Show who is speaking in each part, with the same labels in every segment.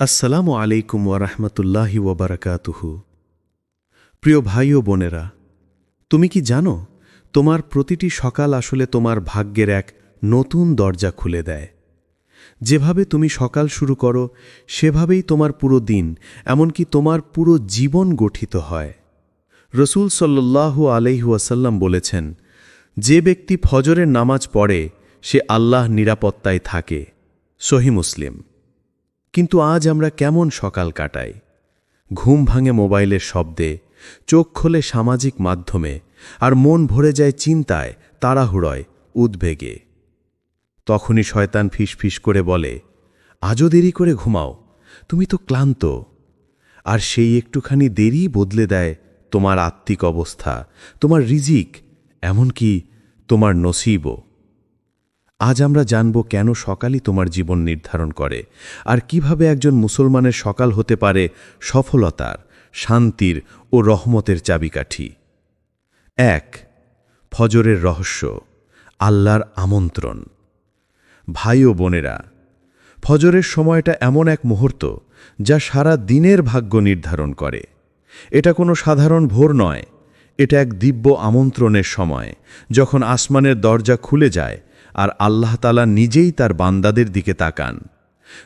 Speaker 1: আসসালামু আলাইকুম ওরহমতুল্লাহি ওবরাকাতুহু প্রিয় ভাই ও বোনেরা, তুমি কি জানো, তোমার প্রতিটি সকাল আসলে তোমার ভাগ্যের এক নতুন দরজা খুলে দেয়। যেভাবে তুমি সকাল শুরু করো, সেভাবেই তোমার পুরো দিন, এমনকি তোমার পুরো জীবন গঠিত হয়। রসুল সাল্লাল্লাহু আলাইহুয়াসাল্লাম বলেছেন, যে ব্যক্তি ফজরের নামাজ পড়ে, সে আল্লাহ নিরাপত্তায় থাকে। সহি মুসলিম। কিন্তু আজ আমরা কেমন সকাল কাটাই? ঘুম ভাঙে মোবাইলের শব্দে, চোখ খোলে সামাজিক মাধ্যমে, আর মন ভরে যায় চিন্তায়, তাড়াহুড়য়, উদ্বেগে। তখনই শয়তান ফিসফিস করে বলে, আজও দেরি করে ঘুমাও, তুমি তো ক্লান্ত। আর সেই একটুখানি দেরি বদলে দেয় তোমার আত্মিক অবস্থা, তোমার রিজিক, এমনকি তোমার নসিবও। আজ আমরা জানব কেন সকালই তোমার জীবন নির্ধারণ করে, আর কীভাবে একজন মুসলমানের সকাল হতে পারে সফলতার, শান্তির ও রহমতের চাবিকাঠি। এক, ফজরের রহস্য, আল্লাহর আমন্ত্রণ। ভাই ও বোনেরা, ফজরের সময়টা এমন এক মুহূর্ত যা সারা দিনের ভাগ্য নির্ধারণ করে। এটা কোনো সাধারণ ভোর নয়, এটা এক দিব্য আমন্ত্রণের সময় যখন আসমানের দরজা খুলে যায় আর আল্লাহ তালা নিজেই তার বান্দাদের দিকে তাকান।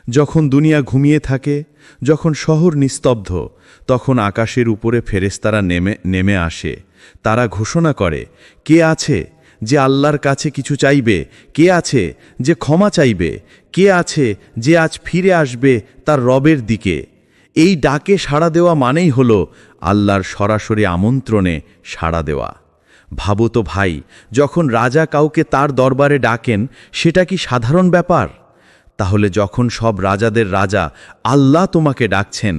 Speaker 1: যখন দুনিয়া ঘুমিয়ে থাকে, যখন শহর নিস্তব্ধ, তখন আকাশের উপরে ফেরেস্তারা নেমে নেমে আসে। তারা ঘোষণা করে, কে আছে যে আল্লাহর কাছে কিছু চাইবে? কে আছে যে ক্ষমা চাইবে? কে আছে যে আজ ফিরে আসবে তার রবের দিকে? এই ডাকে সাড়া দেওয়া মানেই হল আল্লাহর সরাসরি আমন্ত্রণে সাড়া দেওয়া। ভাবো তো ভাই, যখন রাজা কাউকে তার দরবারে ডাকেন, সেটা কি সাধারণ ব্যাপার? তাহলে যখন সব রাজাদের রাজা আল্লাহ তোমাকে ডাকছেন,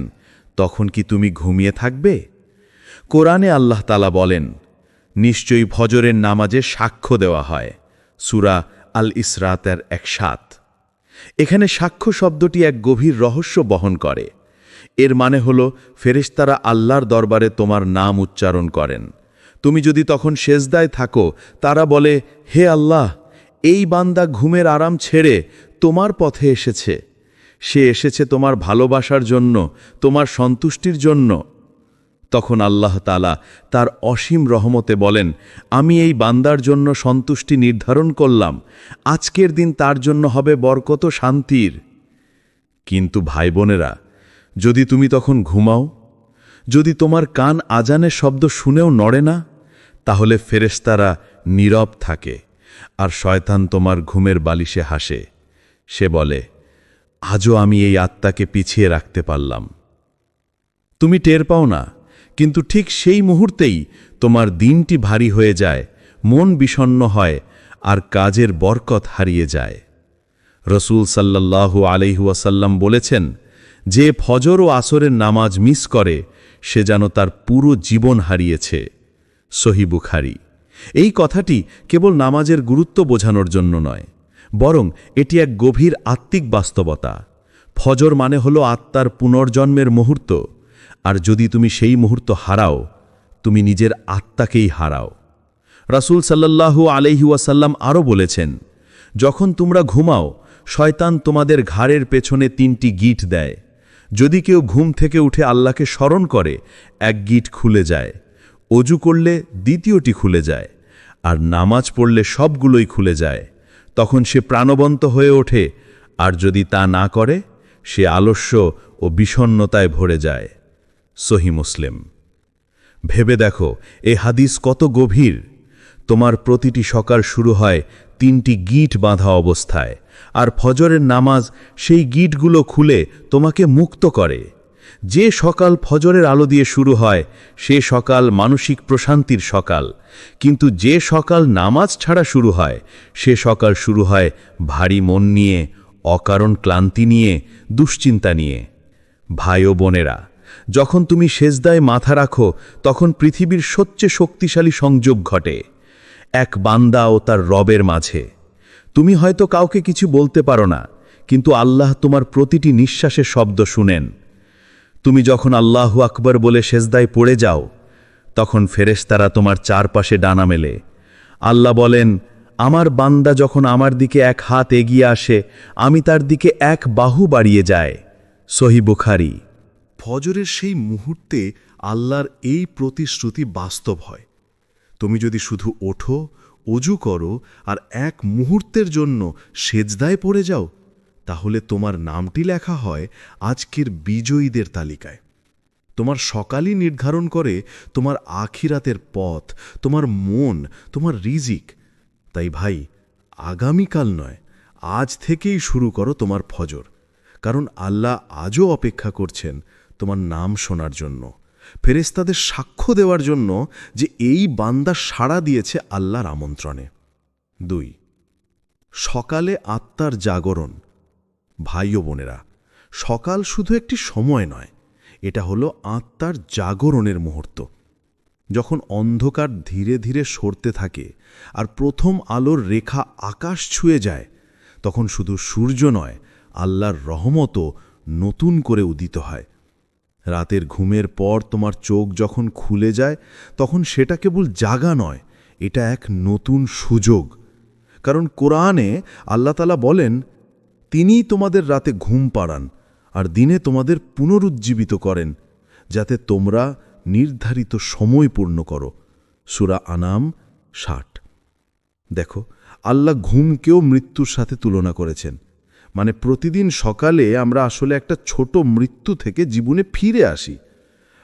Speaker 1: তখন কি তুমি ঘুমিয়ে থাকবে? কোরআনে আল্লাহ তালা বলেন, নিশ্চয়ই ভজরের নামাজে সাক্ষ্য দেওয়া হয়, সুরা আল ইসরাতের এক সাত এখানে সাক্ষ্য শব্দটি এক গভীর রহস্য বহন করে। এর মানে হল, ফেরেশতারা আল্লাহর দরবারে তোমার নাম উচ্চারণ করেন। তুমি যদি তখন সেজদায় থাকো, তারা বলে, হে আল্লাহ, এই বান্দা ঘুমের আরাম ছেড়ে তোমার পথে এসেছে। সে এসেছে তোমার ভালোবাসার জন্য, তোমার সন্তুষ্টির জন্য। তখন আল্লাহ তালা তার অসীম রহমতে বলেন, আমি এই বান্দার জন্য সন্তুষ্টি নির্ধারণ করলাম। আজকের দিন তার জন্য হবে বরকত শান্তির। কিন্তু ভাই বোনেরা যদি তুমি তখন ঘুমাও, যদি তোমার কান আজানের শব্দ শুনেও নড়ে না তাহলে ফেরেস্তারা নীরব থাকে, আর শয়তান তোমার ঘুমের বালিশে হাসে। সে বলে, আজও আমি এই আত্মাকে পিছিয়ে রাখতে পারলাম। তুমি টের পাও না, কিন্তু ঠিক সেই মুহূর্তেই তোমার দিনটি ভারী হয়ে যায়, মন বিষণ্ন হয়, আর কাজের বরকত হারিয়ে যায়। রসুল সাল্লাল্লাহু আলহিউসাল্লাম বলেছেন, যে ফজর ও আসরের নামাজ মিস করে, সে যেন তার পুরো জীবন হারিয়েছে। সহি বুখারি। এই কথাটি কেবল নামাজের গুরুত্ব বোঝানোর জন্য নয়, বরং এটি এক গভীর আত্মিক বাস্তবতা। ফজর মানে হল আত্মার পুনর্জন্মের মুহূর্ত, আর যদি তুমি সেই মুহূর্ত হারাও, তুমি নিজের আত্মাকেই হারাও। রাসুল সাল্লাল্লাহু আলহিউসাল্লাম আরও বলেছেন, যখন তোমরা ঘুমাও, শয়তান তোমাদের ঘাড়ের পেছনে তিনটি গিট দেয়। যদি কেউ ঘুম থেকে উঠে আল্লাহকে স্মরণ করে, এক গিট খুলে যায়। অজু করলে দ্বিতীয়টি খুলে যায়, আর নামাজ পড়লে সবগুলোই খুলে যায়। তখন সে প্রাণবন্ত হয়ে ওঠে, আর যদি তা না করে, সে আলস্য ও বিষণ্নতায় ভরে যায়। সহি মুসলিম। ভেবে দেখো, এ হাদিস কত গভীর। তোমার প্রতিটি সকাল শুরু হয় তিনটি গিট বাঁধা অবস্থায়, আর ফজরের নামাজ সেই গিটগুলো খুলে তোমাকে মুক্ত করে। যে সকাল ফজরের আলো দিয়ে শুরু হয়, সে সকাল মানসিক প্রশান্তির সকাল। কিন্তু যে সকাল নামাজ ছাড়া শুরু হয়, সে সকাল শুরু হয় ভারী মন নিয়ে, অকারণ ক্লান্তি নিয়ে, দুশ্চিন্তা নিয়ে। ভাই ও বোনেরা, যখন তুমি সেজদায় মাথা রাখো, তখন পৃথিবীর সবচেয়ে শক্তিশালী সংযোগ ঘটে, এক বান্দা ও তার রবের মাঝে। তুমি হয়তো কাউকে কিছু বলতে পারো না, কিন্তু আল্লাহ তোমার প্রতিটি নিঃশ্বাসের শব্দ শুনেন। তুমি যখন আল্লাহু আকবর বলে সেজদায় পড়ে যাও, তখন ফেরেশতারা তোমার চারপাশে ডানা মেলে। আল্লাহ বলেন, আমার বান্দা যখন আমার দিকে এক হাত এগিয়ে আসে, আমি তার দিকে এক বাহু বাড়িয়ে যায় সহি বুখারি।
Speaker 2: ফজরের সেই মুহূর্তে আল্লাহর এই প্রতিশ্রুতি বাস্তব হয়। তুমি যদি শুধু ওঠো, অজু করো, আর এক মুহূর্তের জন্য সেজদায় পড়ে যাও তাহলে তোমার নামটি লেখা হয় আজকের বিজয়ীদের তালিকায়। তোমার সকালই নির্ধারণ করে তোমার আখিরাতের পথ, তোমার মন, তোমার রিজিক। তাই ভাই, আগামীকাল নয়, আজ থেকেই শুরু করো তোমার ফজর, কারণ আল্লাহ আজও অপেক্ষা করছেন তোমার নাম শোনার জন্য ফেরেস্তাদের সাক্ষ্য দেওয়ার জন্য যে এই বান্দা সাড়া দিয়েছে আল্লাহর আমন্ত্রণে। দুই, সকালে আত্মার জাগরণ ভাই ও বোনেরা, সকাল শুধু একটি সময় নয়, এটা হলো আত্মার জাগরণের মুহূর্ত। যখন অন্ধকার ধীরে ধীরে সরতে থাকে আর প্রথম আলোর রেখা আকাশ ছুঁয়ে যায়, তখন শুধু সূর্য নয়, আল্লাহর রহমতও নতুন করে উদিত হয়। রাতের ঘুমের পর তোমার চোখ যখন খুলে যায়, তখন সেটা কেবল জাগা নয়, এটা এক নতুন সুযোগ। কারণ কোরআনে আল্লাহতালা বলেন তিনিই তোমাদের রাতে ঘুম পাড়ান আর দিনে তোমাদের পুনরুজ্জীবিত করেন, যাতে তোমরা নির্ধারিত সময় পূর্ণ করো। সুরা আনাম ষাট। দেখো, আল্লাহ ঘুমকেও মৃত্যুর সাথে তুলনা করেছেন। মানে প্রতিদিন সকালে আমরা আসলে একটা ছোট মৃত্যু থেকে জীবনে ফিরে আসি।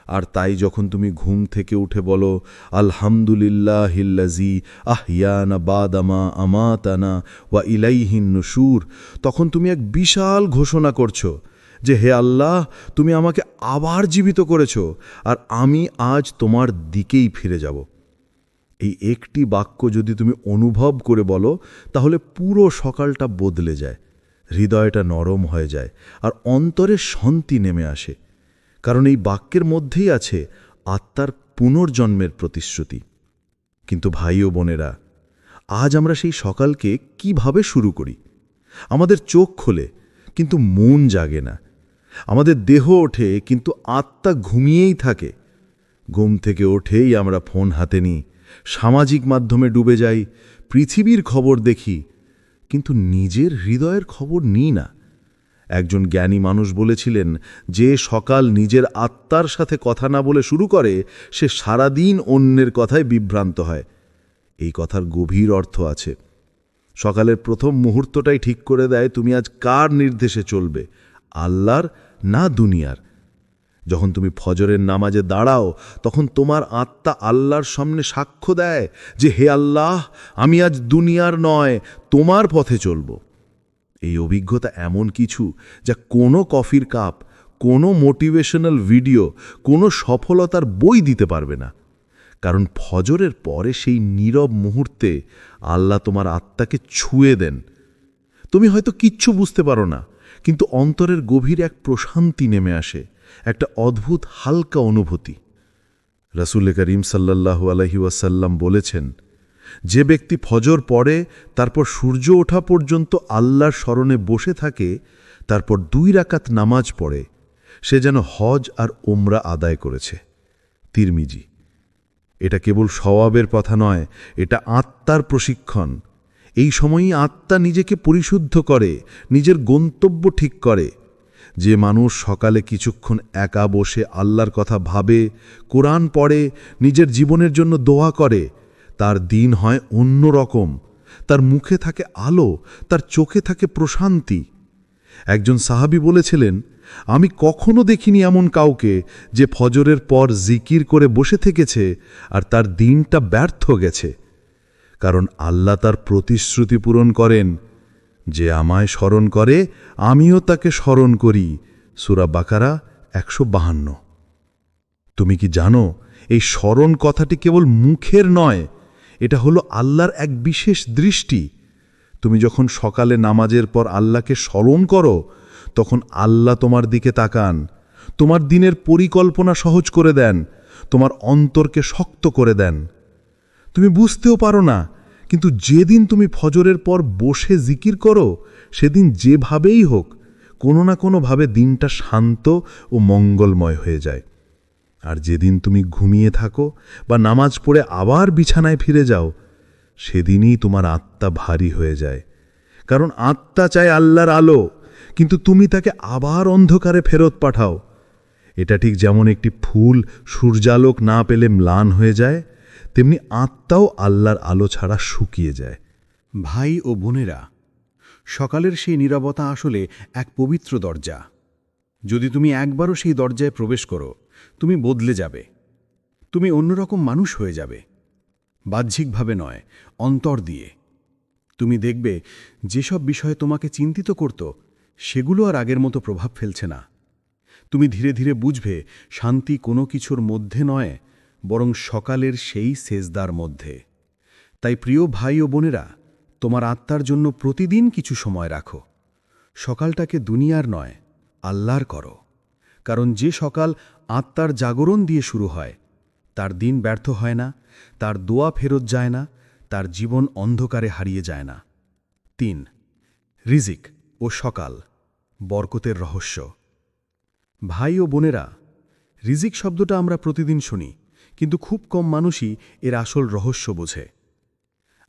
Speaker 2: আর তাই যখন তুমি ঘুম থেকে উঠে বলো আলহামদুলিল্লাহ হিল্লাজি আহিয়ানা বাদামা আমাতানা ওয়া ইলাইহিন নুসুর তখন তুমি এক বিশাল ঘোষণা করছ যে, হে আল্লাহ, তুমি আমাকে আবার জীবিত করেছ আর আমি আজ তোমার দিকেই ফিরে যাব। এই একটি বাক্য যদি তুমি অনুভব করে বলো, তাহলে পুরো সকালটা বদলে যায়, হৃদয়টা নরম হয়ে যায় আর অন্তরে শান্তি নেমে আসে। কারণ এই বাক্যের মধ্যেই আছে আত্মার পুনর্জন্মের প্রতিশ্রুতি। কিন্তু ভাই ও বোনেরা, আজ আমরা সেই সকালকে কীভাবে শুরু করি? আমাদের চোখ খোলে, কিন্তু মন জাগে না। আমাদের দেহ ওঠে, কিন্তু আত্মা ঘুমিয়েই থাকে। ঘুম থেকে ওঠেই আমরা ফোন হাতে নিই, সামাজিক মাধ্যমে ডুবে যাই, পৃথিবীর খবর দেখি, কিন্তু নিজের হৃদয়ের খবর নিই না। একজন জ্ঞানী মানুষ বলেছিলেন, যে সকাল নিজের আত্মার সাথে কথা না বলে শুরু করে, সে সারাদিন অন্যের কথায় বিভ্রান্ত হয়। এই কথার গভীর অর্থ আছে। সকালের প্রথম মুহূর্তটাই ঠিক করে দেয়, তুমি আজ কার নির্দেশে চলবে, আল্লাহর না দুনিয়ার? যখন তুমি ফজরের নামাজে দাঁড়াও, তখন তোমার আত্মা আল্লাহর সামনে সাক্ষ্য দেয় যে, হে আল্লাহ, আমি আজ দুনিয়ার নয়, তোমার পথে চলব। এই অভিজ্ঞতা এমন কিছু যা কোনো কফির কাপ, কোনো মোটিভেশনাল ভিডিও, কোনো সফলতার বই দিতে পারবে না। কারণ ফজরের পরে সেই নীরব মুহূর্তে আল্লাহ তোমার আত্মাকে ছুঁয়ে দেন। তুমি হয়তো কিচ্ছু বুঝতে পারো না, কিন্তু অন্তরের গভীর এক প্রশান্তি নেমে আসে, একটা অদ্ভুত হালকা অনুভূতি। রাসুল করিম সাল্লাহু আলহি ওয়াসাল্লাম বলেছেন যে ব্যক্তি ফজর পড়ে, তারপর সূর্য ওঠা পর্যন্ত আল্লাহর স্মরণে বসে থাকে, তারপর দুই রাকাত নামাজ পড়ে, সে যেন হজ আর ওমরা আদায় করেছে। তিরমিজি, এটা কেবল স্বভাবের কথা নয়, এটা আত্মার প্রশিক্ষণ। এই সময়ই আত্মা নিজেকে পরিশুদ্ধ করে, নিজের গন্তব্য ঠিক করে। যে মানুষ সকালে কিছুক্ষণ একা বসে আল্লাহর কথা ভাবে, কোরআন পড়ে, নিজের জীবনের জন্য দোয়া করে তার দিন হয় অন্য রকম। তার মুখে থাকে আলো, তার চোখে থাকে প্রশান্তি। একজন সাহাবি বলেছিলেন, আমি কখনো দেখিনি এমন কাউকে যে ফজরের পর জিকির করে বসে থেকেছে আর তার দিনটা ব্যর্থ গেছে। কারণ আল্লাহ তার প্রতিশ্রুতি পূরণ করেন, যে আমায় স্মরণ করে, আমিও তাকে স্মরণ করি। সুরা বাকারা একশো বাহান্ন। তুমি কি জানো, এই স্মরণ কথাটি কেবল মুখের নয় এটা হলো আল্লাহর এক বিশেষ দৃষ্টি। তুমি যখন সকালে নামাজের পর আল্লাহকে স্মরণ করো, তখন আল্লাহ তোমার দিকে তাকান। তোমার দিনের পরিকল্পনা সহজ করে দেন, তোমার অন্তরকে শক্ত করে দেন। তুমি বুঝতেও পারো না, কিন্তু যেদিন তুমি ফজরের পর বসে জিকির করো, সেদিন যেভাবেই হোক, কোনো না কোনোভাবে দিনটা শান্ত ও মঙ্গলময় হয়ে যায়। আর যেদিন তুমি ঘুমিয়ে থাকো বা নামাজ পড়ে আবার বিছানায় ফিরে যাও, সেদিনই তোমার আত্মা ভারী হয়ে যায়। কারণ আত্মা চায় আল্লাহর আলো, কিন্তু তুমি তাকে আবার অন্ধকারে ফেরত পাঠাও। এটা ঠিক যেমন একটি ফুল সূর্যালোক না পেলে ম্লান হয়ে যায়, তেমনি আত্মাও আল্লাহর আলো ছাড়া শুকিয়ে যায়।
Speaker 1: ভাই ও বোনেরা, সকালের সেই নীরবতা আসলে এক পবিত্র দরজা। যদি তুমি একবারও সেই দরজায় প্রবেশ করো তুমি বদলে যাবে। তুমি অন্যরকম মানুষ হয়ে যাবে। বাহ্যিকভাবে নয়, অন্তর দিয়ে। তুমি দেখবে, যেসব বিষয়ে তোমাকে চিন্তিত করত, সেগুলো আর আগের মতো প্রভাব ফেলছে না। তুমি ধীরে ধীরে বুঝবে, শান্তি কোনো কিছুর মধ্যে নয়, বরং সকালের সেই সেজদার মধ্যে। তাই প্রিয় ভাই ও বোনেরা, তোমার আত্মার জন্য প্রতিদিন কিছু সময় রাখো। সকালটাকে দুনিয়ার নয়, আল্লাহর করো। কারণ যে সকাল আত্মার জাগরণ দিয়ে শুরু হয়। তার দিন ব্যর্থ হয় না, তার দোয়া ফেরত যায় না, তার জীবন অন্ধকারে হারিয়ে যায় না। তিন, রিজিক ও সকাল, বরকতের রহস্য। ভাই ও বোনেরা, রিজিক শব্দটা আমরা প্রতিদিন শুনি, কিন্তু খুব কম মানুষই এর আসল রহস্য বোঝে।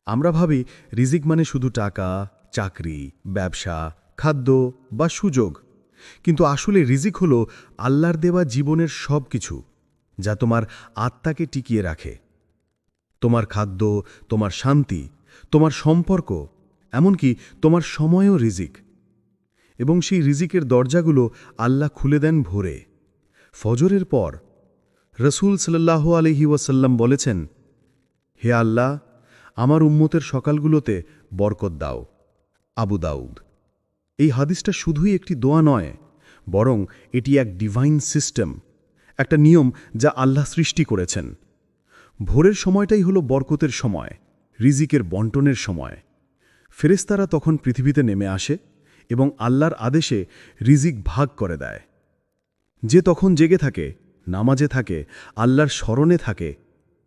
Speaker 1: আমরা ভাবি, রিজিক মানে শুধু টাকা, চাকরি, ব্যবসা, খাদ্য বা সুযোগ কিন্তু আসলে রিজিক হল আল্লাহর দেওয়া জীবনের সব কিছু যা তোমার আত্মাকে টিকিয়ে রাখে। তোমার খাদ্য, তোমার শান্তি, তোমার সম্পর্ক, এমনকি তোমার সময়ও রিজিক। এবং সেই রিজিকের দরজাগুলো আল্লাহ খুলে দেন ভোরে। ফজরের পর রসুল সাল্লাহ আলহি ওয়াসাল্লাম বলেছেন, হে আল্লাহ, আমার উম্মতের সকালগুলোতে বরকত দাও, আবু দাউদ। এই হাদিসটা শুধুই একটি দোয়া নয়, বরং এটি এক ডিভাইন সিস্টেম একটা নিয়ম যা আল্লাহ সৃষ্টি করেছেন। ভোরের সময়টাই হলো বরকতের সময়, রিজিকের বন্টনের সময়। ফেরেস্তারা তখন পৃথিবীতে নেমে আসে এবং আল্লাহর আদেশে রিজিক ভাগ করে দেয়। যে তখন জেগে থাকে, নামাজে থাকে, আল্লাহর স্মরণে থাকে,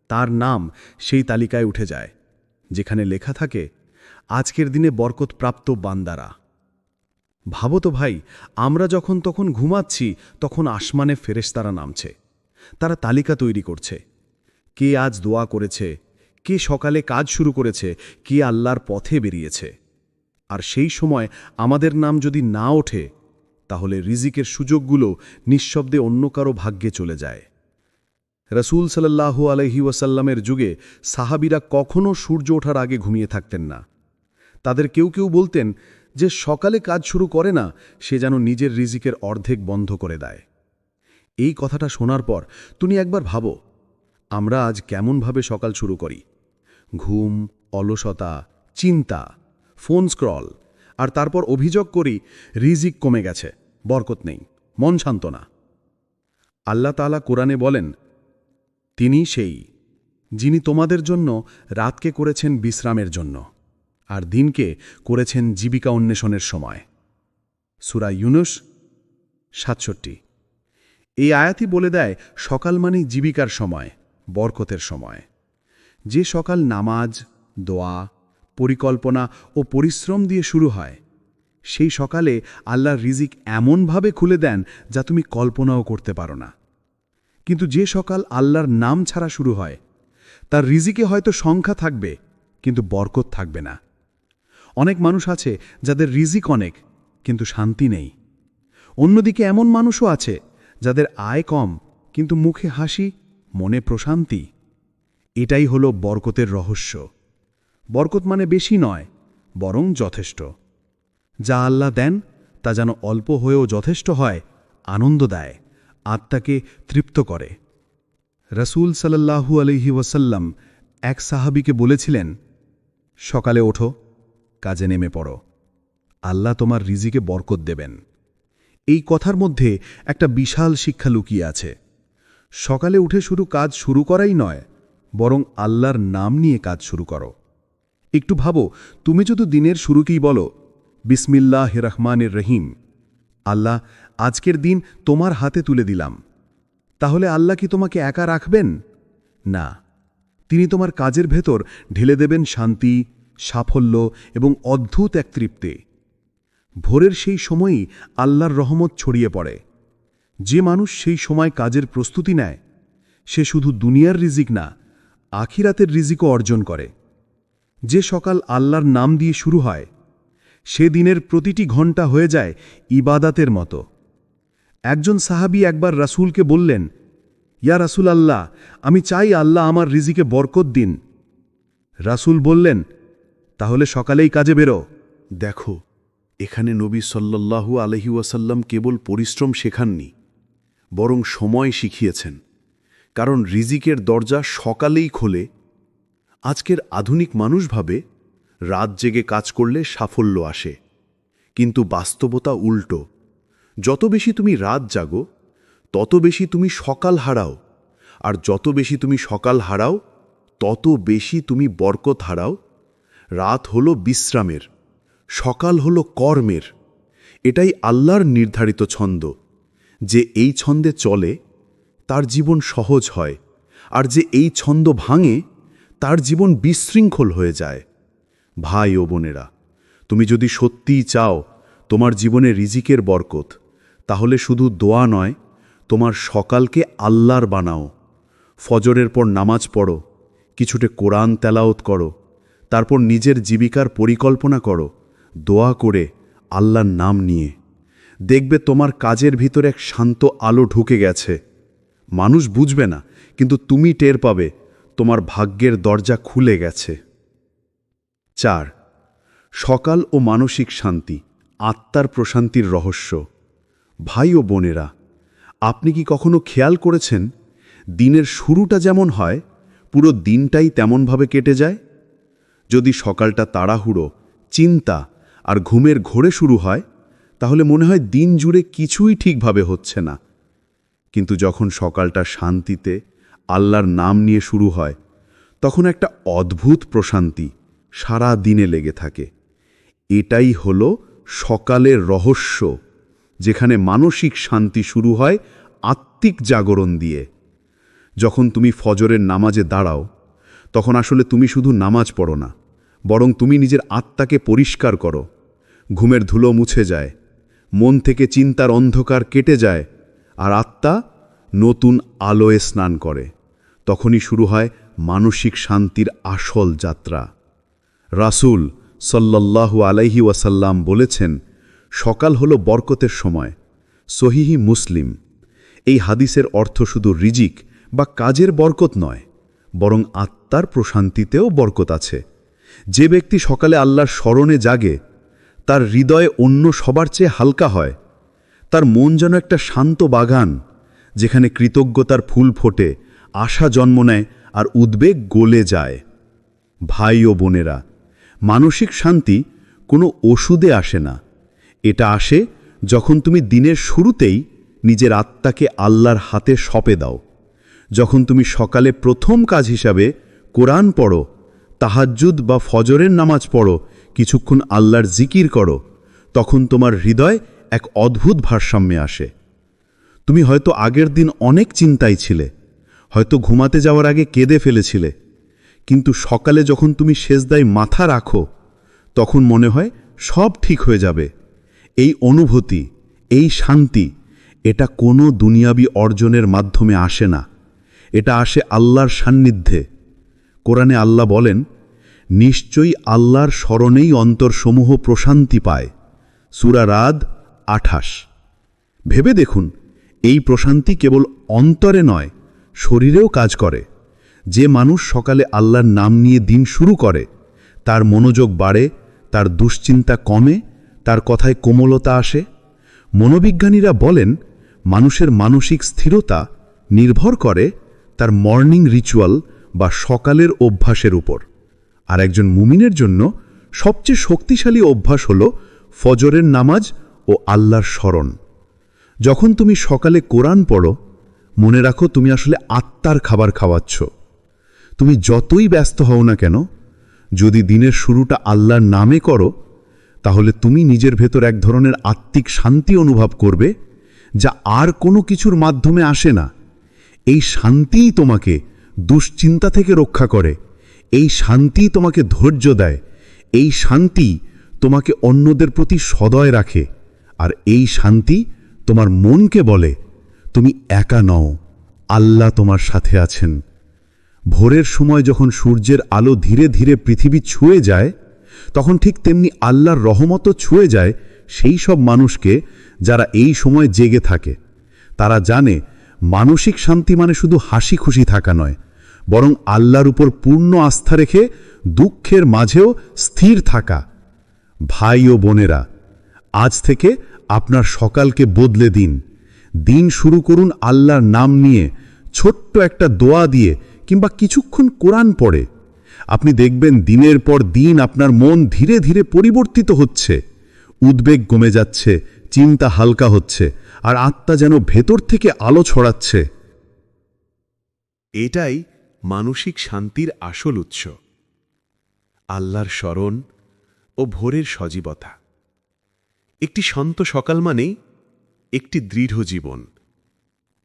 Speaker 1: তার নাম সেই তালিকায় উঠে যায়, যেখানে লেখা থাকে, আজকের দিনে বরকতপ্রাপ্ত বান্দারা। ভাবো তো ভাই, আমরা যখন তখন ঘুমাচ্ছি, তখন আসমানে ফেরেশতারা নামছে। তারা তালিকা তৈরি করছে। কে আজ দোয়া করেছে? কে সকালে কাজ শুরু করেছে? কে আল্লাহর পথে বেরিয়েছে? আর সেই সময় আমাদের নাম যদি না ওঠে, তাহলে রিজিকের সুযোগগুলো নিঃশব্দে অন্য কারও ভাগ্যে চলে যায়। রসুল সাল্লাহু আলহি ওয়াসাল্লামের যুগে সাহাবিরা কখনও সূর্য ওঠার আগে ঘুমিয়ে থাকতেন না। তাদের কেউ কেউ বলতেন যে সকালে কাজ শুরু করে না, সে যেন নিজের রিজিকের অর্ধেক বন্ধ করে দেয়। এই কথাটা শোনার পর তুমি একবার ভাবো, আমরা আজ কেমনভাবে সকাল শুরু করি? ঘুম, অলসতা, চিন্তা, ফোন স্ক্রল, আর তারপর অভিযোগ করি, রিজিক কমে গেছে, বরকত নেই, মন শান্ত না। আল্লাহ তালা কোরআনে বলেন, তিনি সেই যিনি তোমাদের জন্য রাতকে করেছেন বিশ্রামের জন্য। আর দিনকে করেছেন জীবিকা অন্বেষণের সময়। সুরা ইউনুস সাতষট্টি। এই আয়াতি বলে দেয়, সকাল মানেই জীবিকার সময়, বরকতের সময়। যে সকাল নামাজ, দোয়া, পরিকল্পনা ও পরিশ্রম দিয়ে শুরু হয়, সেই সকালে আল্লাহর রিজিক এমনভাবে খুলে দেন যা তুমি কল্পনাও করতে পারো না। কিন্তু যে সকাল আল্লাহর নাম ছাড়া শুরু হয়, তার রিজিকে হয়তো সংখ্যা থাকবে, কিন্তু বরকত থাকবে না। অনেক মানুষ আছে যাদের রিজিক অনেক, কিন্তু শান্তি নেই। অন্যদিকে এমন মানুষও আছে যাদের আয় কম, কিন্তু মুখে হাসি, মনে প্রশান্তি। এটাই হলো বরকতের রহস্য। বরকত মানে বেশি নয়, বরং যথেষ্ট। যা আল্লাহ দেন, তা যেন অল্প হয়েও যথেষ্ট হয়, আনন্দ দেয়, আত্মাকে তৃপ্ত করে। রসুল সাল্লাহু আলহি ওয়াসাল্লাম এক সাহাবিকে বলেছিলেন, সকালে ওঠো কাজে নেমে পড়ো। আল্লাহ তোমার রিজিকে বরকত দেবেন। এই কথার মধ্যে একটা বিশাল শিক্ষা লুকিয়ে আছে। সকালে উঠে শুধু কাজ শুরু করাই নয়, বরং আল্লাহর নাম নিয়ে কাজ শুরু করো। একটু ভাবো, তুমি যদি দিনের শুরুকেই বলো বিসমিল্লাহ রহমানের রহিম, আল্লাহ, আজকের দিন তোমার হাতে তুলে দিলাম। তাহলে আল্লাহ কি তোমাকে একা রাখবেন? না, তিনি তোমার কাজের ভেতর ঢেলে দেবেন শান্তি সাফল্য এবং অদ্ভুত এক তৃপ্তি। ভোরের সেই সময়ই আল্লাহর রহমত ছড়িয়ে পড়ে। যে মানুষ সেই সময় কাজের প্রস্তুতি নেয়, সে শুধু দুনিয়ার রিজিক না, আখিরাতের রিজিকও অর্জন করে। যে সকাল আল্লাহর নাম দিয়ে শুরু হয়,
Speaker 3: সে দিনের প্রতিটি ঘণ্টা হয়ে যায় ইবাদাতের মতো। একজন সাহাবী একবার রাসূলকে বললেন, ইয়া রাসূল আল্লাহ আমি চাই আল্লাহ আমার রিজিকে বরকত দিন। রাসূল বললেন তাহলে সকালেই কাজে বেরো।
Speaker 2: দেখো, এখানে নবী সাল্লাল্লাহু আলহি ওয়াসাল্লাম কেবল পরিশ্রম শেখাননি, বরং সময় শিখিয়েছেন। কারণ রিজিকের দরজা সকালেই খোলে। আজকের আধুনিক মানুষ ভাবে, রাত জেগে কাজ করলে সাফল্য আসে। কিন্তু বাস্তবতা উল্টো। যত বেশি তুমি রাত জাগো, তত বেশি তুমি সকাল হারাও। আর যত বেশি তুমি সকাল হারাও, তত বেশি তুমি বরকত হারাও। রাত হলো বিশ্রামের, সকাল হলো কর্মের। এটাই আল্লাহর নির্ধারিত ছন্দ। যে এই ছন্দে চলে, তার জীবন সহজ হয়, আর যে এই ছন্দ ভাঙে, তার জীবন বিশৃঙ্খল হয়ে যায়। ভাই ও বোনেরা, তুমি যদি সত্যিই চাও তোমার জীবনে রিজিকের বরকত, তাহলে শুধু দোয়া নয়, তোমার সকালকে আল্লাহর বানাও। ফজরের পর নামাজ পড়ো, কিছুটে কোরআন তেলাওত করো তারপর নিজের জীবিকার পরিকল্পনা করো, দোয়া করে আল্লাহর নাম নিয়ে। দেখবে তোমার কাজের ভিতর এক শান্ত আলো ঢুকে গেছে। মানুষ বুঝবে না, কিন্তু তুমি টের পাবে, তোমার ভাগ্যের দরজা খুলে গেছে। চার, সকাল ও মানসিক শান্তি, আত্মার প্রশান্তির রহস্য। ভাই ও বোনেরা, আপনি কি কখনো খেয়াল করেছেন? দিনের শুরুটা যেমন হয়, পুরো দিনটাই তেমনভাবে কেটে যায়? যদি সকালটা তাড়াহুড়ো, চিন্তা আর ঘুমের ঘোরে শুরু হয়, তাহলে মনে হয় দিন জুড়ে কিছুই ঠিকভাবে হচ্ছে না। কিন্তু যখন সকালটা শান্তিতে, আল্লাহর নাম নিয়ে শুরু হয়, তখন একটা অদ্ভুত প্রশান্তি সারা দিনে লেগে থাকে। এটাই হল সকালের রহস্য, যেখানে মানসিক শান্তি শুরু হয় আত্মিক জাগরণ দিয়ে। যখন তুমি ফজরের নামাজে দাঁড়াও তখন আসলে তুমি শুধু নামাজ পড়ো না, বরং তুমি নিজের আত্মাকে পরিষ্কার করো। ঘুমের ধুলো মুছে যায়, মন থেকে চিন্তার অন্ধকার কেটে যায়, আর আত্মা নতুন আলোয় স্নান করে। তখনই শুরু হয় মানসিক শান্তির আসল যাত্রা। রাসূল সাল্লাল্লাহু আলাইহি ওয়াসাল্লাম বলেছেন, সকাল হল বরকতের সময়, সহিহি মুসলিম। এই হাদিসের অর্থ শুধু রিজিক বা কাজের বরকত নয়, বরং আত্মার প্রশান্তিতেও বরকত আছে। যে ব্যক্তি সকালে আল্লাহর স্মরণে জাগে, তার হৃদয়ে অন্য সবার চেয়ে হালকা হয়। তার মন যেন একটা শান্ত বাগান, যেখানে কৃতজ্ঞতার ফুল ফোটে, আশা জন্ম নেয় আর উদ্বেগ গলে যায়। ভাই ও বোনেরা, মানসিক শান্তি কোনো ওষুধে আসে না। এটা আসে যখন তুমি দিনের শুরুতেই নিজের আত্মাকে আল্লাহর হাতে সঁপে দাও। যখন তুমি সকালে প্রথম কাজ হিসাবে কোরআন পড়ো, তাহাজ্জুদ বা ফজরের নামাজ পড়ো, কিছুক্ষণ আল্লাহর জিকির করো, তখন তোমার হৃদয় এক অদ্ভুত ভারসাম্যে আসে। তুমি হয়তো আগের দিন অনেক চিন্তায় ছিলে, হয়তো ঘুমাতে যাওয়ার আগে কেঁদে ফেলেছিলে, কিন্তু সকালে যখন তুমি সেজদায় মাথা রাখো, তখন মনে হয় সব ঠিক হয়ে যাবে। এই অনুভূতি, এই শান্তি, এটা কোনো দুনিয়াবি অর্জনের মাধ্যমে আসে না, এটা আসে আল্লাহর সান্নিধ্যে। কোরআনে আল্লাহ বলেন, নিশ্চয়ই আল্লাহর স্মরণেই অন্তরসমূহ প্রশান্তি পায়। সুরা রাদ আঠাশ। ভেবে দেখুন, এই প্রশান্তি কেবল অন্তরে নয়, শরীরেও কাজ করে। যে মানুষ সকালে আল্লাহর নাম নিয়ে দিন শুরু করে, তার মনোযোগ বাড়ে, তার দুশ্চিন্তা কমে, তার কথায় কোমলতা আসে। মনোবিজ্ঞানীরা বলেন, মানুষের মানসিক স্থিরতা নির্ভর করে তার মর্নিং রিচুয়াল বা সকালের অভ্যাসের উপর। আর একজন মুমিনের জন্য সবচেয়ে শক্তিশালী অভ্যাস হল ফজরের নামাজ ও আল্লাহর স্মরণ। যখন তুমি সকালে কোরআন পড়ো, মনে রাখো তুমি আসলে আত্মার খাবার খাওয়াচ্ছ। তুমি যতই ব্যস্ত হও না কেন, যদি দিনের শুরুটা আল্লাহর নামে করো, তাহলে তুমি নিজের ভেতর এক ধরনের আত্মিক শান্তি অনুভব করবে, যা আর কোনো কিছুর মাধ্যমে আসে না। এই শান্তিই তোমাকে দুশ্চিন্তা থেকে রক্ষা করে। এই শান্তি তোমাকে ধৈর্য দেয়। এই শান্তি তোমাকে অন্যদের প্রতি সদয় রাখে। আর এই শান্তি তোমার মনকে বলে, তুমি একা নও। আল্লাহ তোমার সাথে আছেন। ভোরের সময় যখন সূর্যের আলো ধীরে ধীরে পৃথিবী ছুঁয়ে যায়,
Speaker 3: তখন ঠিক তেমনি আল্লাহর রহমতও ছুঁয়ে যায় সেই সব মানুষকে যারা এই সময় জেগে থাকে। তারা জানে, মানসিক শান্তি মানে শুধু হাসি খুশি থাকা নয় বরং আল্লাহর উপর পূর্ণ আস্থা রেখে দুঃখের মাঝেও স্থির থাকা। ভাই ও বোনেরা, আজ থেকে আপনার সকালকে বদলে দিন। দিন শুরু করুন আল্লাহর নাম নিয়ে, ছোট্ট একটা দোয়া দিয়ে কিংবা কিছুক্ষণ কোরআন পড়ে। আপনি দেখবেন দিনের পর দিন আপনার মন ধীরে ধীরে পরিবর্তিত হচ্ছে। উদ্বেগ কমে যাচ্ছে, চিন্তা হালকা হচ্ছে, আর আত্মা যেন ভেতর থেকে আলো ছড়াচ্ছে।
Speaker 1: এটাই মানসিক শান্তির আসল উৎস। আল্লাহর স্মরণ ও ভোরের সজীবতা। একটি শান্ত সকাল মানেই একটি দৃঢ় জীবন।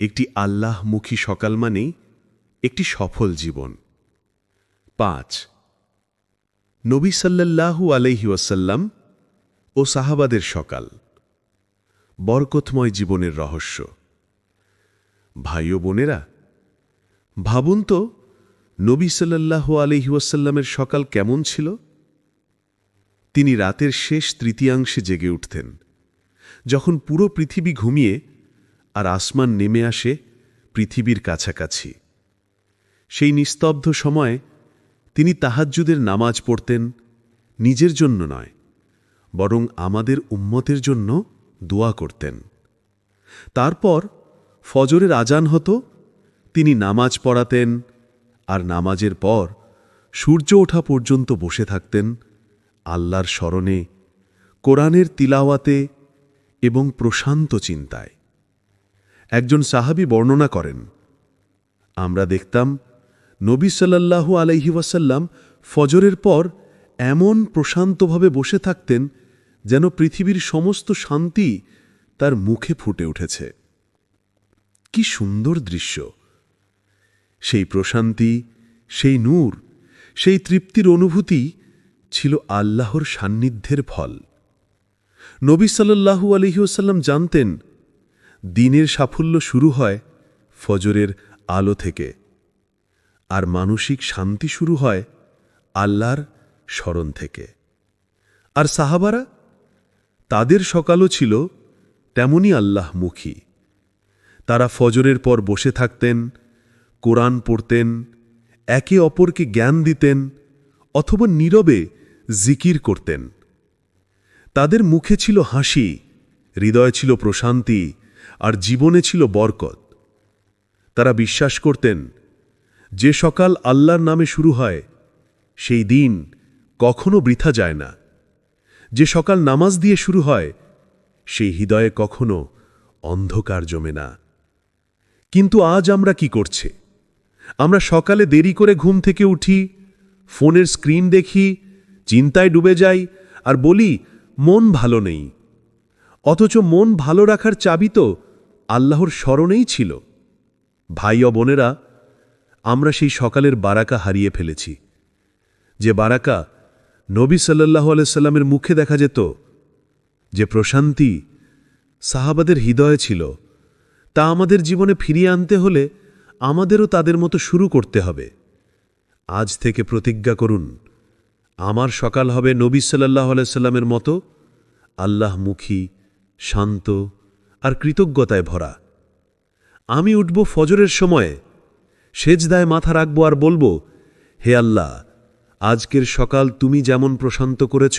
Speaker 1: একটি আল্লাহমুখী সকাল মানেই একটি সফল জীবন। পাঁচ, নবী সাল্লাল্লাহু আলাইহি ওয়াসাল্লাম ও সাহাবাদের সকাল। বরকতময় জীবনের রহস্য। ভাই ও বোনেরা, ভাবুন তো নবী সাল্লাহ আলহিউসাল্লামের সকাল কেমন ছিল? তিনি রাতের শেষ তৃতীয়াংশে জেগে উঠতেন। যখন পুরো পৃথিবী ঘুমিয়ে আর আসমান নেমে আসে পৃথিবীর কাছাকাছি। সেই নিস্তব্ধ সময়ে তিনি তাহাজ্জুদের নামাজ পড়তেন নিজের জন্য নয়, বরং আমাদের উম্মতের জন্য দোয়া করতেন। তারপর ফজরের আজান হতো, তিনি নামাজ পড়াতেন আর নামাজের পর সূর্য ওঠা পর্যন্ত বসে থাকতেন আল্লাহর স্মরণে, কোরআনের তিলাওয়াতে এবং প্রশান্ত চিন্তায়। একজন সাহাবী বর্ণনা করেন, আমরা দেখতাম নবী সাল্লাল্লাহু আলাইহি ওয়াসাল্লাম ফজরের পর এমন প্রশান্তভাবে বসে থাকতেন যেন পৃথিবীর সমস্ত শান্তি তার মুখে ফুটে উঠেছে। কি সুন্দর দৃশ্য! সেই প্রশান্তি, সেই নূর, সেই তৃপ্তির অনুভূতি ছিল আল্লাহর সান্নিধ্যের ফল। নবী সাল্লাল্লাহু আলহিউসাল্লাম জানতেন, দিনের সাফল্য শুরু হয় ফজরের আলো থেকে। আর মানসিক শান্তি শুরু হয় আল্লাহর স্মরণ থেকে। আর সাহাবারা, তাদের সকালও ছিল তেমনি আল্লাহমুখী। তারা ফজরের পর বসে থাকতেন কোরআন পড়তেন, একে অপরকে জ্ঞান দিতেন অথবা নীরবে জিকির করতেন। তাদের মুখে ছিল হাসি, হৃদয়ে ছিল প্রশান্তি আর জীবনে ছিল বরকত। তারা বিশ্বাস করতেন, যে সকাল আল্লাহর নামে শুরু হয়, সেই দিন কখনো বৃথা যায় না। যে সকাল নামাজ দিয়ে শুরু হয়, সেই হৃদয়ে কখনো অন্ধকার জমে না। কিন্তু আজ আমরা কি করছি? আমরা সকালে দেরি করে ঘুম থেকে উঠি, ফোনের স্ক্রিন দেখি, চিন্তায় ডুবে যাই আর বলি, মন ভালো নেই। অথচ মন ভালো রাখার চাবি তো আল্লাহর স্মরণেই ছিল। ভাই ও বোনেরা, আমরা সেই সকালের বারাকা হারিয়ে ফেলেছি। যে বারাকা নবী সাল্লাহ আলাইসাল্লামের মুখে দেখা যেত, যে প্রশান্তি সাহাবাদের হৃদয়ে ছিল, তা আমাদের জীবনে ফিরিয়ে আনতে হলে আমাদেরও তাদের মতো শুরু করতে হবে। আজ থেকে প্রতিজ্ঞা করুন, আমার সকাল হবে নবী সাল্লাহ আলাইসাল্লামের মতো আল্লাহমুখী শান্ত আর কৃতজ্ঞতায় ভরা। আমি উঠব ফজরের সময়ে, সেজদায় মাথা রাখব আর বলব, হে আল্লাহ, আজকের সকাল তুমি যেমন প্রশান্ত করেছ,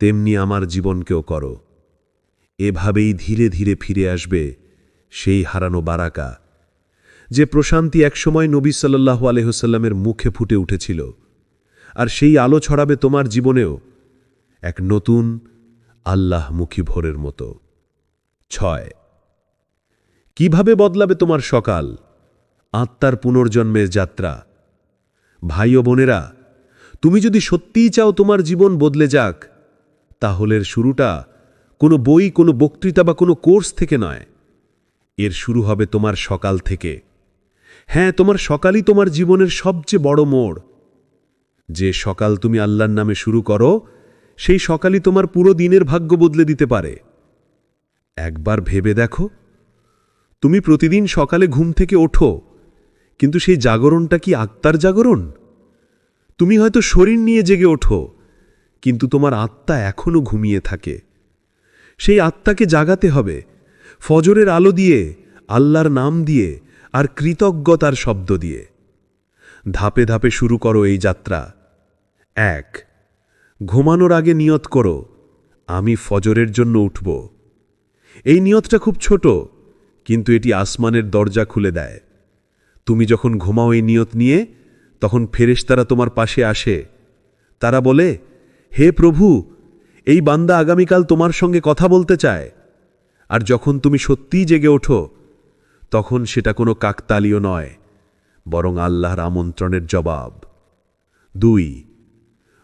Speaker 1: তেমনি আমার জীবনকেও করো। এভাবেই ধীরে ধীরে ফিরে আসবে সেই হারানো বারাকা। যে প্রশান্তি একসময় নবী সাল্লাহ আলহ্লামের মুখে ফুটে উঠেছিল। আর সেই আলো ছড়াবে তোমার জীবনেও এক নতুন আল্লাহমুখী ভোরের মতো। ছয়, কীভাবে বদলাবে তোমার সকাল? আত্মার পুনর্জন্মের যাত্রা। ভাই ও বোনেরা, তুমি যদি সত্যিই চাও তোমার জীবন বদলে যাক তাহলে শুরুটা কোনো বই, কোনো বক্তৃতা বা কোনো কোর্স থেকে নয়। এর শুরু হবে তোমার সকাল থেকে। হ্যাঁ তোমার সকালই তোমার জীবনের সবচেয়ে বড় মোড়। যে সকাল তুমি আল্লাহর নামে শুরু করো, সেই সকালই তোমার পুরো দিনের ভাগ্য বদলে দিতে পারে। একবার ভেবে দেখো, তুমি প্রতিদিন সকালে ঘুম থেকে ওঠো, কিন্তু সেই জাগরণটা কি আত্মার জাগরণ? তুমি হয়তো শরীর নিয়ে জেগে ওঠো,
Speaker 3: কিন্তু তোমার আত্মা এখনও ঘুমিয়ে থাকে। সেই আত্মাকে জাগাতে হবে, ফজরের আলো দিয়ে, আল্লাহর নাম দিয়ে আর কৃতজ্ঞতার শব্দ দিয়ে। ধাপে ধাপে শুরু করো এই যাত্রা। এক, ঘুমানোর আগে নিয়ত করো, আমি ফজরের জন্য উঠব। এই নিয়তটা খুব ছোট, কিন্তু এটি আসমানের দরজা খুলে দেয়। তুমি যখন ঘুমাও এই নিয়ত নিয়ে, তখন ফেরেশতারা তোমার পাশে আসে। তারা বলে, হে প্রভু, এই বান্দা আগামীকাল তোমার সঙ্গে কথা বলতে চায়। আর যখন তুমি সত্যিই জেগে ওঠো তখন সেটা কোনো কাকতালীয় নয়, বরং আল্লাহর আমন্ত্রণের জবাব। দুই,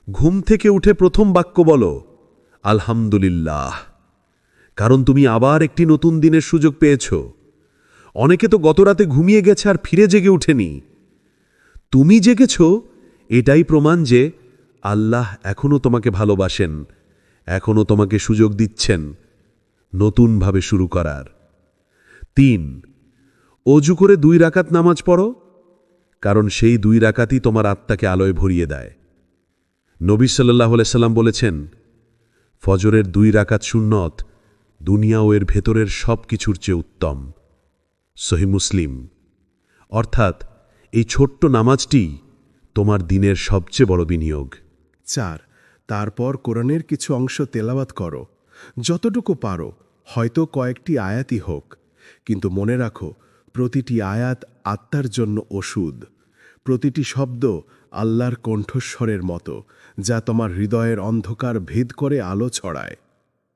Speaker 3: ঘুম থেকে উঠে প্রথম বাক্য বলো, আলহামদুলিল্লাহ। কারণ তুমি আবার একটি নতুন দিনের সুযোগ পেয়েছ। অনেকে তো গতরাতে ঘুমিয়ে গেছে আর ফিরে জেগে উঠেনি তুমি জেগেছ, এটাই প্রমাণ যে আল্লাহ এখনও তোমাকে ভালোবাসেন এখনও তোমাকে সুযোগ দিচ্ছেন নতুনভাবে শুরু করার। তিন অজু করে দুই রাকাত নামাজ পড়ো, কারণ সেই দুই রাকাতই তোমার আত্মাকে আলোয় ভরিয়ে দেয়। নবী সাল্লাহ সাল্লাম বলেছেন, ফজরের দুই রাকাত সুন্নত দুনিয়া ও এর ভেতরের সব কিছুর চেয়ে উত্তম। সহি মুসলিম। অর্থাৎ এই ছোট্ট নামাজটি তোমার দিনের সবচেয়ে বড় বিনিয়োগ।
Speaker 4: চার, তারপর কোরআনের কিছু অংশ তেলাওয়াত করো। যতটুকু পারো, হয়তো কয়েকটি আয়াতই হোক, কিন্তু মনে রাখো প্রতিটি আয়াত আত্মার জন্য ওষুধ। প্রতিটি শব্দ আল্লাহর কণ্ঠস্বরের মতো, যা তোমার হৃদয়ের অন্ধকার ভেদ করে আলো ছড়ায়।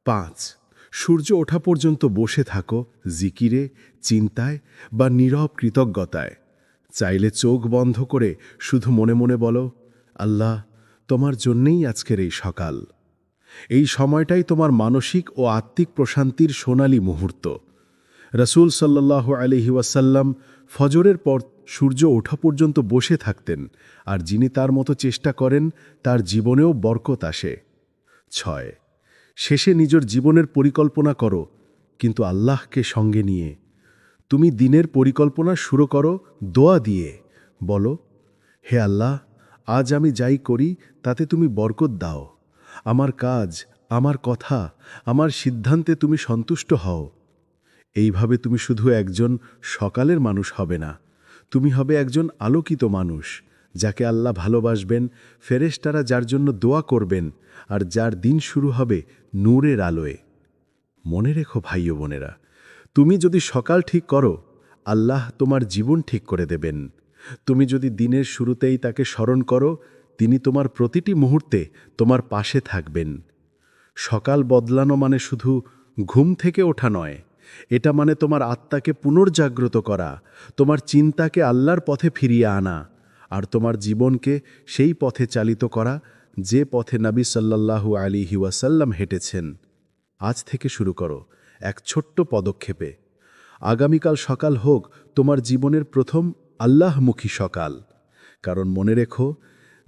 Speaker 4: পাঁচ, সূর্য ওঠা পর্যন্ত বসে থাকো জিকিরে, চিন্তায় বা নীরব কৃতজ্ঞতায়। চাইলে চোখ বন্ধ করে শুধু মনে মনে বলো, আল্লাহ, তোমার জন্যেই আজকের এই সকাল। এই সময়টাই তোমার মানসিক ও আত্মিক প্রশান্তির সোনালী মুহূর্ত। রসুল সাল্লাহ আলহি ওয়াসাল্লাম ফজরের পর সূর্য ওঠা পর্যন্ত বসে থাকতেন, আর যিনি তার মতো চেষ্টা করেন, তার জীবনেও বরকত আসে। ছয়, শেষে নিজের জীবনের পরিকল্পনা করো, কিন্তু আল্লাহকে সঙ্গে নিয়ে। তুমি দিনের পরিকল্পনা শুরু করো, দোয়া দিয়ে। বলো, হে আল্লাহ, আজ আমি যাই করি, তাতে তুমি বরকত দাও। আমার কাজ, আমার কথা, আমার সিদ্ধান্তে তুমি সন্তুষ্ট হও। এইভাবে তুমি শুধু একজন সকালের মানুষ হবে না, তুমি হবে একজন আলোকিত মানুষ, যাকে আল্লাহ ভালোবাসবেন, ফেরেশতারা যার জন্য দোয়া করবেন, আর যার দিন শুরু হবে নূরের আলোয়। মনে রেখো ভাই ও বোনেরা, তুমি যদি সকাল ঠিক করো, আল্লাহ তোমার জীবন ঠিক করে দেবেন। তুমি যদি দিনের শুরুতেই তাকে স্মরণ করো, তিনি তোমার প্রতিটি মুহূর্তে তোমার পাশে থাকবেন। সকাল বদলানো মানে শুধু ঘুম থেকে ওঠা নয় এটা মানে তোমার আত্মাকে পুনর্জাগ্রত করা, তোমার চিন্তাকে আল্লাহর পথে ফিরিয়ে আনা, আর তোমার জীবনকে সেই পথে চালিত করা, যে পথে নবী সাল্লাল্লাহু আলিহি ওয়াসাল্লাম হেঁটেছেন। আজ থেকে শুরু করো, এক ছোট্ট পদক্ষেপে। আগামীকাল সকাল হোক, তোমার জীবনের প্রথম আল্লাহমুখী সকাল। কারণ মনে রেখো,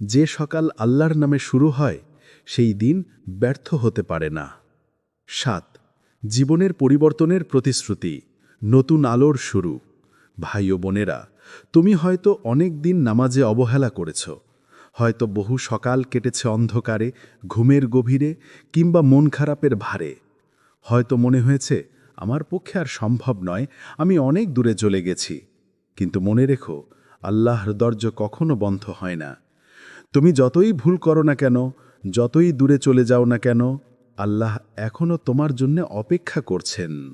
Speaker 4: যে সকাল আল্লাহর নামে শুরু হয়, সেই দিন ব্যর্থ হতে পারে না। সাত জীবনের পরিবর্তনের প্রতিশ্রুতি। নতুন আলোর শুরু। ভাই ও বোনেরা, তুমি হয়তো অনেক দিন নামাজে অবহেলা করেছ। হয়তো বহু সকাল কেটেছে অন্ধকারে, ঘুমের গভীরে কিংবা মন খারাপের ভারে। হয়তো মনে হয়েছে, আমার পক্ষে আর সম্ভব নয়, আমি অনেক দূরে চলে গেছি। কিন্তু মনে রেখো, আল্লাহর দরজ কখনো বন্ধ হয় না। তুমি যতই ভুল করো না কেন, যতই দূরে চলে যাও না কেন আল্লাহ এখনও তোমার জন্য অপেক্ষা করছেন।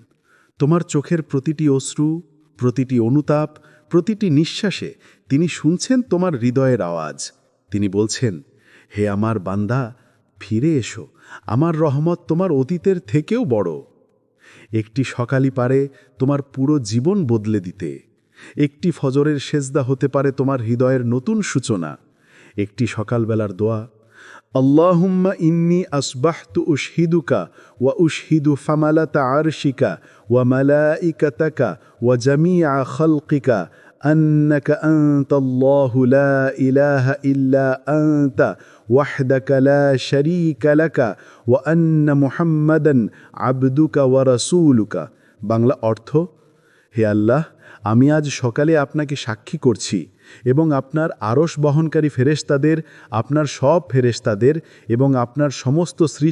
Speaker 4: তোমার চোখের প্রতিটি অশ্রু, প্রতিটি অনুতাপ, প্রতিটি নিঃশ্বাসে তিনি শুনছেন তোমার হৃদয়ের আওয়াজ। তিনি বলছেন, হে আমার বান্দা, ফিরে এসো। আমার রহমত তোমার অতীতের থেকেও বড়। একটি সকালই পারে তোমার পুরো জীবন বদলে দিতে। একটি ফজরের সেজদা হতে পারে তোমার হৃদয়ের নতুন সূচনা। একটি সকালবেলার দোয়া আল্লাহুম্মা ইন্নি আসবাহতু উশহিদুকা ওয়া উশহিদু ফামালাতা আরশিকা ওয়া মালাইকাতাকা ওয়া জামিআ খালকিকা أنك أنت الله لا إله إلا أنت وحدك لا شريك لك وأن محمدا عبدك ورسولك বাংলা অর্থ হে আল্লাহ আমি আজ সকালে আপনাকে সাক্ষী করছি
Speaker 3: এবং আপনার আরশ বহনকারী ফেরেস্তাদের আপনার সব ফেরেস্তাদের এবং আপনার সমস্ত সৃষ্টি